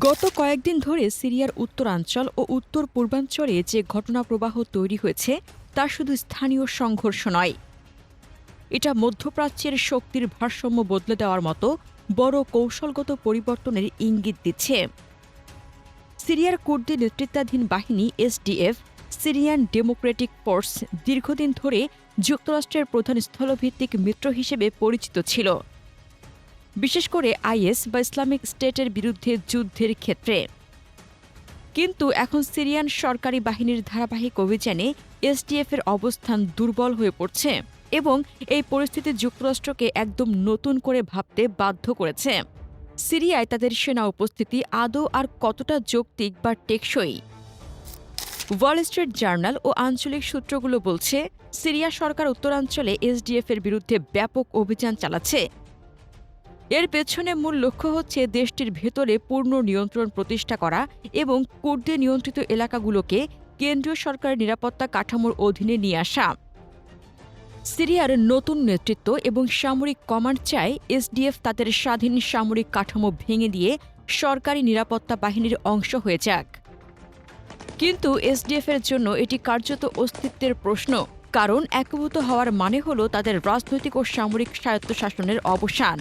গত কয়েকদিন ধরে সিরিয়ার উত্তরাঞ্চল ও উত্তর পূর্বাঞ্চলে যে ঘটনাপ্রবাহ তৈরি হয়েছে, তা শুধু স্থানীয় সংঘর্ষ নয়। এটা মধ্যপ্রাচ্যের শক্তির ভারসাম্য বদলে দেওয়ার মতো বড় কৌশলগত পরিবর্তনের ইঙ্গিত দিচ্ছে। সিরিয়ার কুর্দি নেতৃত্বাধীন বাহিনী এসডিএফ, সিরিয়ান ডেমোক্রেটিক ফোর্স, দীর্ঘদিন ধরে যুক্তরাষ্ট্রের প্রধান স্থলভিত্তিক মিত্র হিসেবে পরিচিত ছিল। বিশেষ করে আইএস বা ইসলামিক স্টেটের বিরুদ্ধে যুদ্ধের ক্ষেত্রে। কিন্তু এখন সিরিয়ান সরকারি বাহিনীর ধারাবাহিক অভিযানে এসডিএফের অবস্থান দুর্বল হয়ে পড়ছে এবং এই পরিস্থিতি যুক্তরাষ্ট্রকে একদম নতুন করে ভাবতে বাধ্য করেছে। সিরিয়ায় তাদের সেনা উপস্থিতি আদৌ আর কতটা যৌক্তিক বা টেকসই? ওয়াল স্ট্রিট জার্নাল ও আঞ্চলিক সূত্রগুলো বলছে, সিরিয়া সরকার উত্তরাঞ্চলে এসডিএফ এর বিরুদ্ধে ব্যাপক অভিযান চালাচ্ছে এর পেছনে মূল লক্ষ্য হচ্ছে দেশটির ভেতরে পূর্ণ নিয়ন্ত্রণ প্রতিষ্ঠা করা এবং কুর্দি নিয়ন্ত্রিত এলাকাগুলোকে কেন্দ্রীয় সরকারের নিরাপত্তা কাঠামোর অধীনে নিয়ে আসা। সিরিয়ার নতুন নেতৃত্ব এবং সামরিক কমান্ড চায় এসডিএফ তাদের স্বাধীন সামরিক কাঠামো ভেঙে দিয়ে সরকারি নিরাপত্তা বাহিনীর অংশ হয়ে যাক। কিন্তু এসডিএফ এর জন্য এটি কার্যত অস্তিত্বের প্রশ্ন, কারণ একীভূত হওয়ার মানে হল তাদের রাজনৈতিক ও সামরিক স্বায়ত্তশাসনের অবসান।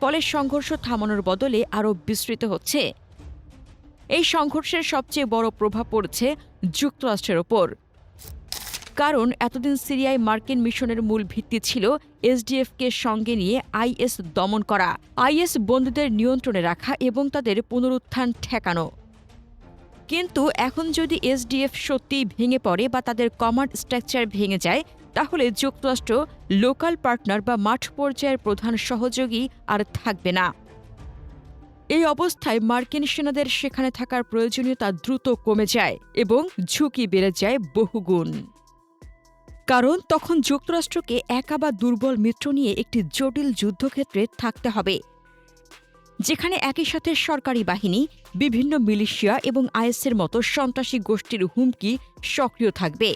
ফলে সংঘর্ষ থামানোর বদলে আরও বিস্তৃত হচ্ছে। এই সংঘর্ষের সবচেয়ে বড় প্রভাব পড়ছে যুক্তরাষ্ট্রের ওপর। কারণ এতদিন সিরিয়ায় মার্কিন মিশনের মূল ভিত্তি ছিল এসডিএফকে সঙ্গে নিয়ে আইএস দমন করা, আইএস বন্ধুদের নিয়ন্ত্রণে রাখা এবং তাদের পুনরুত্থান ঠেকানো। কিন্তু এখন যদি এসডিএফ সত্যিই ভেঙে পড়ে বা তাদের কমান্ড স্ট্রাকচার ভেঙে যায় তাহলে যুক্তরাষ্ট্র লোকাল পার্টনার বা মাঠ পর্যায়ের প্রধান সহযোগী আর থাকবে না। এই অবস্থায় মার্কিন সেনাদের সেখানে থাকার প্রয়োজনীয়তা দ্রুত কমে যায় এবং ঝুঁকি বেড়ে যায় বহুগুণ। কারণ তখন যুক্তরাষ্ট্রকে একা বা দুর্বল মিত্র নিয়ে একটি জটিল যুদ্ধক্ষেত্রে থাকতে হবে, যেখানে একই সাথে সরকারি বাহিনী, বিভিন্ন মিলিশিয়া এবং আইএসের মতো সন্ত্রাসী গোষ্ঠীর হুমকি সক্রিয় থাকবে।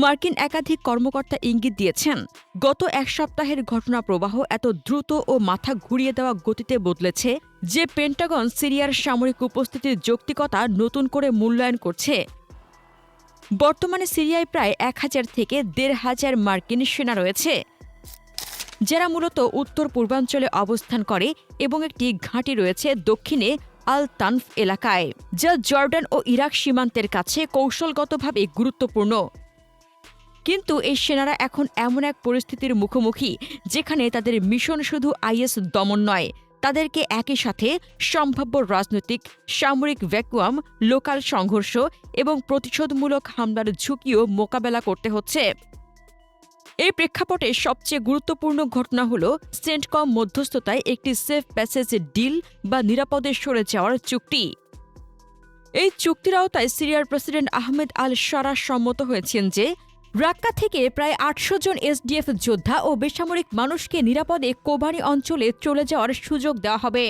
মার্কিন একাধিক কর্মকর্তা ইঙ্গিত দিয়েছেন, গত এক সপ্তাহের ঘটনা প্রবাহ এত দ্রুত ও মাথা ঘুরিয়ে দেওয়া গতিতে বদলেছে যে পেন্টাগন সিরিয়ার সামরিক উপস্থিতির যৌক্তিকতা নতুন করে মূল্যায়ন করছে। বর্তমানে সিরিয়ায় প্রায় এক হাজার থেকে দেড় হাজার মার্কিন সেনা রয়েছে, যারা মূলত উত্তর পূর্বাঞ্চলে অবস্থান করে এবং একটি ঘাঁটি রয়েছে দক্ষিণে আল তানফ এলাকায়, যা জর্ডান ও ইরাক সীমান্তের কাছে কৌশলগতভাবে গুরুত্বপূর্ণ। কিন্তু এই সেনারা এখন এমন এক পরিস্থিতির মুখোমুখি যেখানে তাদের মিশন শুধু আইএস দমন নয়, তাদেরকে একই সাথে সম্ভাব্য রাজনৈতিক, সামরিক ভ্যাকুয়াম, লোকাল সংঘর্ষ এবং প্রতিশোধমূলক হামলার ঝুঁকিও মোকাবেলা করতে হচ্ছে। এই প্রেক্ষাপটে সবচেয়ে গুরুত্বপূর্ণ ঘটনা হল সেন্টকম মধ্যস্থতায় একটি সেফ প্যাসেজ ডিল বা নিরাপদে সরে যাওয়ার চুক্তি। এই চুক্তির আওতায় সিরিয়ার প্রেসিডেন্ট আহমেদ আল সারা সম্মত হয়েছেন যে রাক্কা থেকে প্রায় আটশো জন এসডিএফ যোদ্ধা ও বেসামরিক মানুষকে নিরাপদে কোবানি অঞ্চলে চলে যাওয়ার সুযোগ দেওয়া হবে।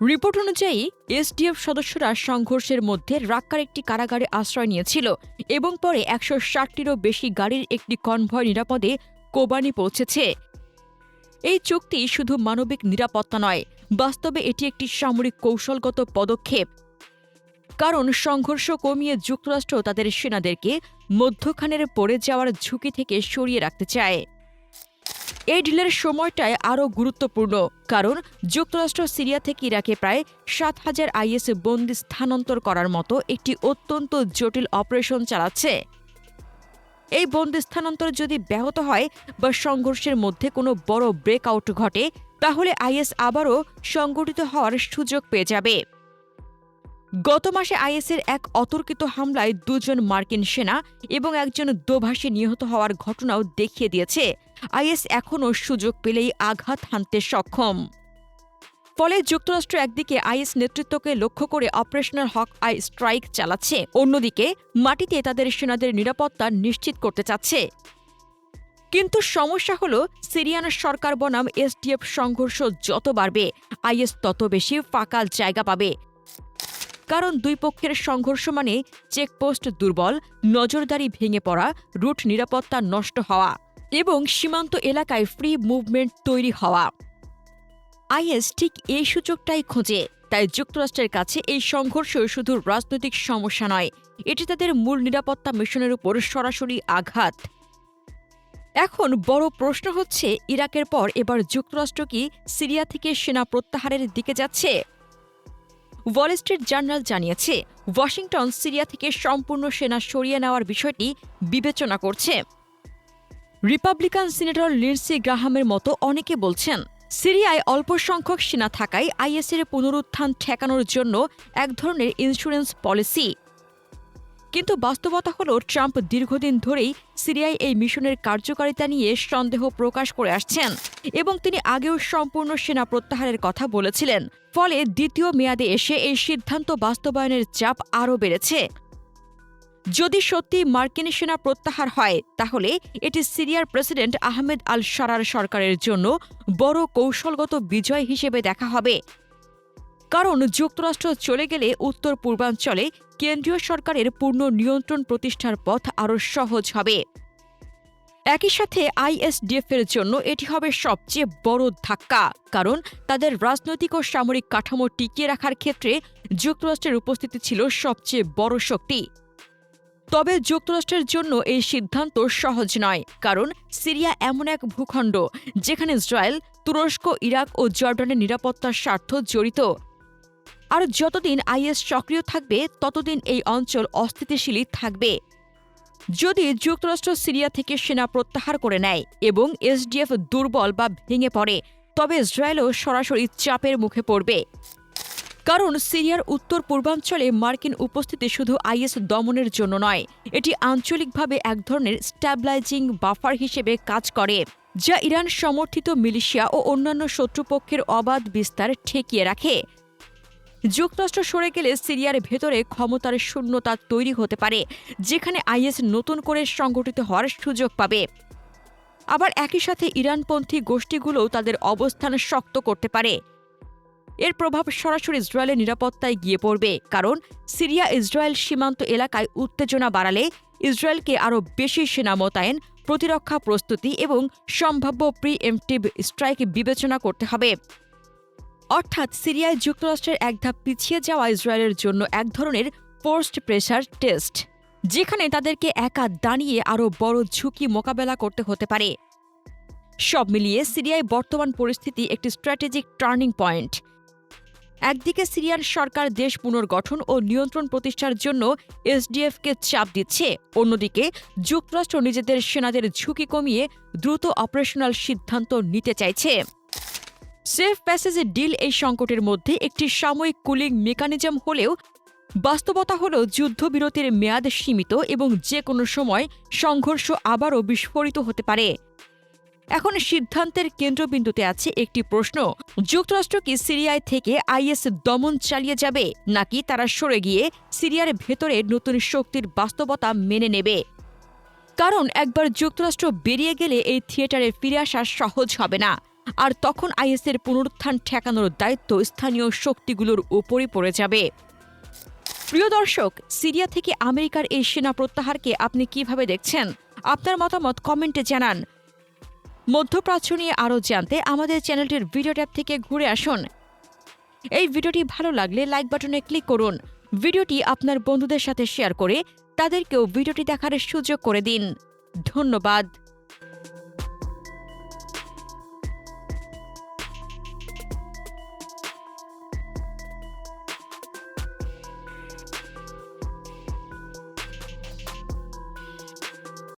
রিপোর্ট অনুযায়ী, এসডিএফ সদস্যরা সংঘর্ষের মধ্যে রাক্কার একটি কারাগারে আশ্রয় নিয়েছিল এবং পরে একশো ষাটটিরও বেশি গাড়ির একটি কনভয় নিরাপদে কোবানি পৌঁছেছে। এই চুক্তি শুধু মানবিক নিরাপত্তা নয়, বাস্তবে এটি একটি সামরিক কৌশলগত পদক্ষেপ। কারণ সংঘর্ষ কমিয়ে যুক্তরাষ্ট্র তাদের সেনাদেরকে মধ্যখানের পড়ে যাওয়ার ঝুঁকি থেকে সরিয়ে রাখতে চায়। এই ডিলের সময়টায় আরও গুরুত্বপূর্ণ, কারণ যুক্তরাষ্ট্র সিরিয়া থেকে ইরাকে প্রায় সাত হাজার আইএস বন্দি স্থানান্তর করার মতো একটি অত্যন্ত জটিল অপারেশন চালাচ্ছে। এই বন্দি স্থানান্তর যদি ব্যাহত হয় বা সংঘর্ষের মধ্যে কোনো বড় ব্রেকআউট ঘটে, তাহলে আইএস আবারও সংগঠিত হওয়ার সুযোগ পেয়ে যাবে। গত মাসে আইএসের এক অতর্কিত হামলায় দুজন মার্কিন সেনা এবং একজন দোভাষী নিহত হওয়ার ঘটনাও দেখিয়ে দিয়েছে। আইএস এখনও সুযোগ পেলেই আঘাত হানতে সক্ষম। ফলে যুক্তরাষ্ট্র একদিকে আইএস নেতৃত্বকে লক্ষ্য করে অপারেশনাল হক আই স্ট্রাইক চালাচ্ছে, অন্যদিকে মাটিতে তাদের সেনাদের নিরাপত্তা নিশ্চিত করতে চাচ্ছে। কিন্তু সমস্যা হল, সিরিয়ান সরকার বনাম এসডিএফ সংঘর্ষ যত বাড়বে, আইএস তত বেশি ফাঁকা জায়গা পাবে। কারণ দুই পক্ষের সংঘর্ষ মানে চেকপোস্ট দুর্বল, নজরদারি ভেঙে পড়া, রুট নিরাপত্তা নষ্ট হওয়া এবং সীমান্ত এলাকায় ফ্রি মুভমেন্ট তৈরি হওয়া। আইএস ঠিক এই সুযোগটাই খোঁজে, তাই যুক্তরাষ্ট্রের কাছে এই সংঘর্ষ শুধু রাজনৈতিক সমস্যা নয়, এটি তাদের মূল নিরাপত্তা মিশনের উপর সরাসরি আঘাত। এখন বড় প্রশ্ন হচ্ছে, ইরাকের পর এবার যুক্তরাষ্ট্র কি সিরিয়া থেকে সেনা প্রত্যাহারের দিকে যাচ্ছে? ওয়াল স্ট্রিট জার্নাল জানিয়েছে, ওয়াশিংটন, সিরিয়া থেকে সম্পূর্ণ সেনা সরিয়ে নেওয়ার বিষয়টি বিবেচনা করছে। রিপাবলিকান সিনেটর লিন্সি গ্রাহামের মতো অনেকে বলছেন, সিরিয়ায় অল্প সংখ্যক সেনা থাকায় আইএসের পুনরুত্থান ঠেকানোর জন্য এক ধরনের ইন্স্যুরেন্স পলিসি কিন্তু বাস্তবতা হল, ট্রাম্প দীর্ঘদিন ধরেই সিরিয়ায় এই মিশনের কার্যকারিতা নিয়ে সন্দেহ প্রকাশ করে আসছেন এবং তিনি আগেও সম্পূর্ণ সেনা প্রত্যাহারের কথা বলেছিলেন। ফলে দ্বিতীয় মেয়াদে এসে এই সিদ্ধান্ত বাস্তবায়নের চাপ আরও বেড়েছে। যদি সত্যি মার্কিন সেনা প্রত্যাহার হয়, তাহলে এটি সিরিয়ার প্রেসিডেন্ট আহমেদ আল সারার সরকারের জন্য বড় কৌশলগত বিজয় হিসেবে দেখা হবে। কারণ যুক্তরাষ্ট্র চলে গেলে উত্তর পূর্বাঞ্চলে কেন্দ্রীয় সরকারের পূর্ণ নিয়ন্ত্রণ প্রতিষ্ঠার পথ আরও সহজ হবে। একই সাথে আইএসডিএফ এর জন্য এটি হবে সবচেয়ে বড় ধাক্কা, কারণ তাদের রাজনৈতিক ও সামরিক কাঠামো টিকিয়ে রাখার ক্ষেত্রে যুক্তরাষ্ট্রের উপস্থিতি ছিল সবচেয়ে বড় শক্তি। তবে যুক্তরাষ্ট্রের জন্য এই সিদ্ধান্ত সহজ নয়, কারণ সিরিয়া এমন এক ভূখণ্ড, যেখানে ইসরায়েল, তুরস্ক, ইরাক ও জর্ডানের নিরাপত্তার স্বার্থ জড়িত। আর যতদিন আইএস সক্রিয় থাকবে, ততদিন এই অঞ্চল অস্থিতিশীলই থাকবে। যদি যুক্তরাষ্ট্র সিরিয়া থেকে সেনা প্রত্যাহার করে নেয় এবং এসডিএফ দুর্বল বা ভেঙে পড়ে, তবে ইসরায়েলও সরাসরি চাপের মুখে পড়বে। কারণ সিরিয়ার উত্তর পূর্বাঞ্চলে মার্কিন উপস্থিতি শুধু আইএস দমনের জন্য নয়, এটি আঞ্চলিকভাবে এক ধরনের স্ট্যাবলাইজিং বাফার হিসেবে কাজ করে, যা ইরান সমর্থিত মিলিশিয়া ও অন্যান্য শত্রুপক্ষের অবাধ বিস্তার ঠেকিয়ে রাখে। যুক্তরাষ্ট্র সরে গেলে সিরিয়ার ভেতরে ক্ষমতার শূন্যতা তৈরি হতে পারে, যেখানে আইএস নতুন করে সংগঠিত হওয়ার সুযোগ পাবে। আবার একই সাথে ইরানপন্থী গোষ্ঠীগুলোও তাদের অবস্থান শক্ত করতে পারে। এর প্রভাব সরাসরি ইসরায়েলের নিরাপত্তায় গিয়ে পড়বে, কারণ সিরিয়া ইসরায়েল সীমান্ত এলাকায় উত্তেজনা বাড়ালে ইসরায়েলকে আরও বেশি সেনা মোতায়েন, প্রতিরক্ষা প্রস্তুতি এবং সম্ভাব্য প্রি এমটিভ স্ট্রাইক বিবেচনা করতে হবে। অর্থাৎ সিরিয়ায় যুক্তরাষ্ট্রের এক ধাপ পিছিয়ে যাওয়া ইসরায়েলের জন্য এক ধরনের পোস্ট প্রেশার টেস্ট যেখানে তাদেরকে একা দাঁড়িয়ে আরও বড় ঝুঁকি মোকাবেলা করতে হতে পারে। সব মিলিয়ে সিরিয়ায় বর্তমান পরিস্থিতি একটি স্ট্র্যাটেজিক টার্নিং পয়েন্ট একদিকে সিরিয়ার সরকার দেশ পুনর্গঠন ও নিয়ন্ত্রণ প্রতিষ্ঠার জন্য এসডিএফকে চাপ দিচ্ছে, অন্যদিকে যুক্তরাষ্ট্র নিজেদের সেনাদের ঝুঁকি কমিয়ে দ্রুত অপারেশনাল সিদ্ধান্ত নিতে চাইছে। সেফ প্যাসেজের ডিল এই সংকটের মধ্যে একটি সাময়িক কুলিং মেকানিজম হলেও বাস্তবতা হল যুদ্ধবিরতির মেয়াদ সীমিত এবং যে কোনো সময় সংঘর্ষ আবারও বিস্ফোরিত হতে পারে। এখন সিদ্ধান্তের কেন্দ্রবিন্দুতে আছে একটি প্রশ্ন, যুক্তরাষ্ট্র কি সিরিয়ায় থেকে আইএস দমন চালিয়ে যাবে, নাকি তারা সরে গিয়ে সিরিয়ার ভেতরে নতুন শক্তির বাস্তবতা মেনে নেবে? কারণ একবার যুক্তরাষ্ট্র বেরিয়ে গেলে এই থিয়েটারে ফিরে আসা সহজ হবে না। আর তখন আইএসের পুনরুত্থান ঠেকানোর দায়িত্ব স্থানীয় শক্তিগুলোর উপরই পড়ে যাবে। প্রিয় দর্শক, সিরিয়া থেকে আমেরিকার এই সেনা প্রত্যাহারকে আপনি কীভাবে দেখছেন? আপনার মতামত কমেন্টে জানান। মধ্যপ্রাচ্য নিয়ে আরও জানতে আমাদের চ্যানেলটির ভিডিও ট্যাব থেকে ঘুরে আসুন। এই ভিডিওটি ভালো লাগলে লাইক বাটনে ক্লিক করুন। ভিডিওটি আপনার বন্ধুদের সাথে শেয়ার করে তাদেরকেও ভিডিওটি দেখার সুযোগ করে দিন। ধন্যবাদ।